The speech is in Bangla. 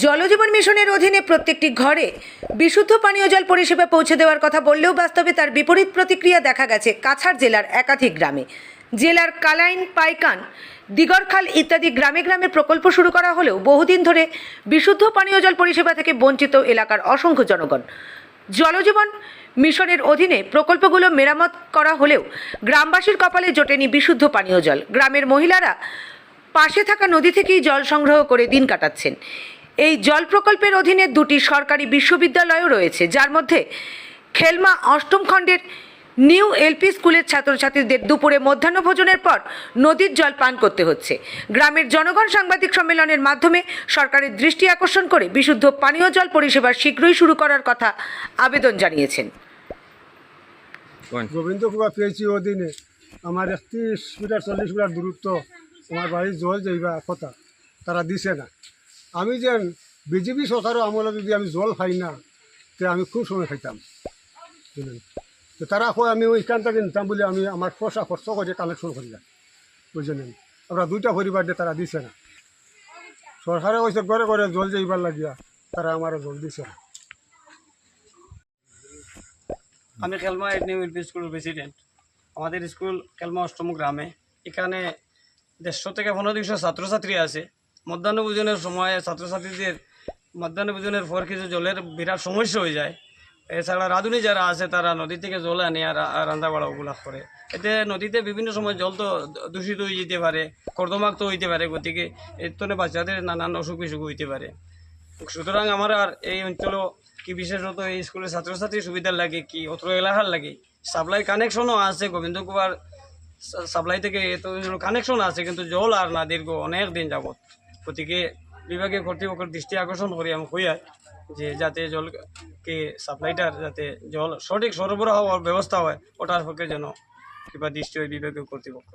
জলজীবন মিশনের অধীনে প্রত্যেকটি ঘরে বিশুদ্ধ পানীয় জল পরিষেবা পৌঁছে দেওয়ার কথা বললেও বাস্তবে তার বিপরীত প্রতিক্রিয়া দেখা গেছে কাছাড় জেলার একাধিক গ্রামে। জেলার কালাইন, পাইকান, দিগরখাল ইত্যাদি গ্রামে গ্রামে প্রকল্প শুরু করা হলেও বহুদিন ধরে বিশুদ্ধ পানীয় জল পরিষেবা থেকে বঞ্চিত এলাকার অসংখ্য জনগণ। জলজীবন মিশনের অধীনে প্রকল্পগুলো মেরামত করা হলেও গ্রামবাসীর কপালে জোটেনি বিশুদ্ধ পানীয় জল। গ্রামের মহিলারা পাশে থাকা নদী থেকেই জল সংগ্রহ করে দিন কাটাচ্ছেন। এই জল প্রকল্পের অধীনে দুটি সরকারি বিশ্ববিদ্যালয়ও রয়েছে, যার মধ্যে খেলমা অষ্টম খণ্ডের নিউ এলপি স্কুলের ছাত্রছাত্রীদের দুপুরে মধ্যাহ্নভোজনের পর নদীর জল পান করতে হচ্ছে। গ্রামের জনগণ সাংবাদিক সম্মেলনের মাধ্যমে সরকারের দৃষ্টি আকর্ষণ করে বিশুদ্ধ পানীয় জল পরিষেবা শীঘ্রই শুরু করার কথা আবেদন জানিয়েছেন। কোন গোবিন্দপুরা পেয়েছি অধীনে আমার একত্রিশ মিটার, চল্লিশ মিটার দূরত্ব। আমার বাড়ির জল যাইবা কথা, তারা দিছে না। আমি যেন বিজেপি সরকারও আমলে যদি আমি জল খাই না, তে আমি খুব সময় খাইতাম। তো তারা কয়, আমি ওইখান থেকে নিতাম বলে আমি আমার পয়সা খরচ করে কালেকশন করিলাম বুঝলেন? আমরা দুইটা পরিবার দিয়ে তারা দিছে না। সরকারে কইছে, ঘরে ঘরে জল যাইবার লাগিয়া তারা আমার জল দিছে না। আমি খেলমা নিউ এলপি স্কুলের প্রেসিডেন্ট আমাদের স্কুল খেলমা অষ্টম গ্রামে। এখানে দেড়শো থেকে পনেরো দুশো ছাত্রছাত্রী আছে। মধ্যাহ্ন ভোজনের সময় ছাত্রছাত্রীদের মধ্যাহ্ন ভোজনের পর কিছু জলের বিরাট সমস্যা হয়ে যায়। এছাড়া রাঁধুনি যারা আছে, তারা নদী থেকে জল আনে আর রান্না বাড়া ওগুলা করে। এতে নদীতে বিভিন্ন সময় জল তো দূষিত হয়ে যেতে পারে, কর্দমাক্ত হইতে পারে গতিকে, এর জন্য বাচ্চাদের নানান অসুখ বিসুখ হইতে পারে। সুতরাং আমার আর এই অঞ্চল কি বিশেষত এই স্কুলের ছাত্রছাত্রী সুবিধার লাগে কি, অত্র এলাকার লাগে? সাপ্লাই কানেকশনও আছে, গোবিন্দ কুমার সাপ্লাই থেকে এত কানেকশন আছে, কিন্তু জল আর না, দীর্ঘ অনেক দিন যাবত গতিকে বিভাগীয় কর্তৃপক্ষের দৃষ্টি আকর্ষণ করি আমি কইয়া যে যাতে জলকে সাপ্লাইটার যাতে জল সঠিক সরবরাহ হওয়ার ব্যবস্থা হয় ওটার পক্ষে যেন কৃপা দৃষ্টি হয় বিভাগীয় কর্তৃপক্ষ